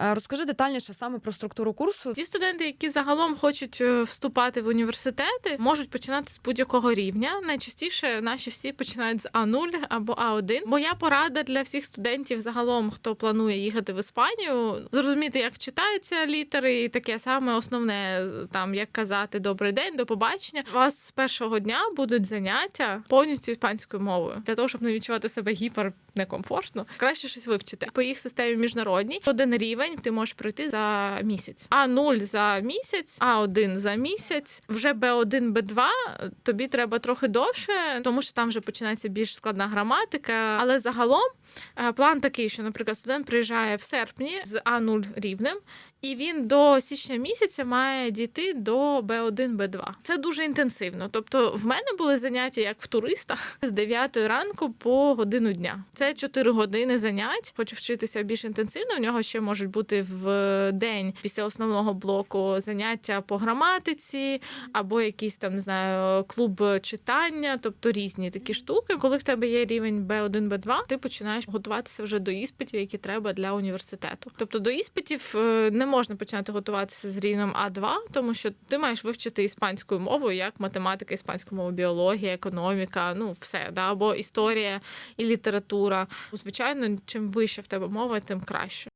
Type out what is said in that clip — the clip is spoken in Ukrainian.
Е, Розкажи детальніше саме про структуру курсу. Ті студенти, які загалом хочуть е, вступати в університети, можуть починати з будь-якого рівня. Найчастіше наші всі починають з А0 або А1. Моя порада для всіх студентів, загалом, хто планує їхати в Іспанію, зрозуміти, як читаються літери, і таке саме основне там як казати добрий день, до побачення. У вас з першого дня будуть заняття повністю іспанською мовою для того, щоб не відчувати себе гіпер некомфортно. Краще щось вивчити по їх системі міжнародній. Один рівень ти можеш пройти за місяць. А 0 за місяць, а 1 за місяць. Вже Б1, Б2 тобі треба трохи довше, тому що там вже починається більш складна граматика. Але загалом е, план такий, що, наприклад, студент приїжджає в серпні з А0 рівнем. І він до січня місяця має дійти до Б1, Б2. Це дуже інтенсивно. Тобто, в мене були заняття як в туриста з 9 ранку по годину дня. Це 4 години занять. Хочу вчитися більш інтенсивно. У нього ще можуть бути в день після основного блоку заняття по граматиці, або якийсь там не знаю клуб читання, тобто різні такі штуки. Коли в тебе є рівень Б1, Б2, ти починаєш готуватися вже до іспитів, які треба для університету. Тобто до іспитів е, не можна починати готуватися з рівнем А2, тому що ти маєш вивчити іспанську мову, як математика, іспанську мову, біологія, економіка, ну все, да, або історія і література. Звичайно, чим вища в тебе мова, тим краще.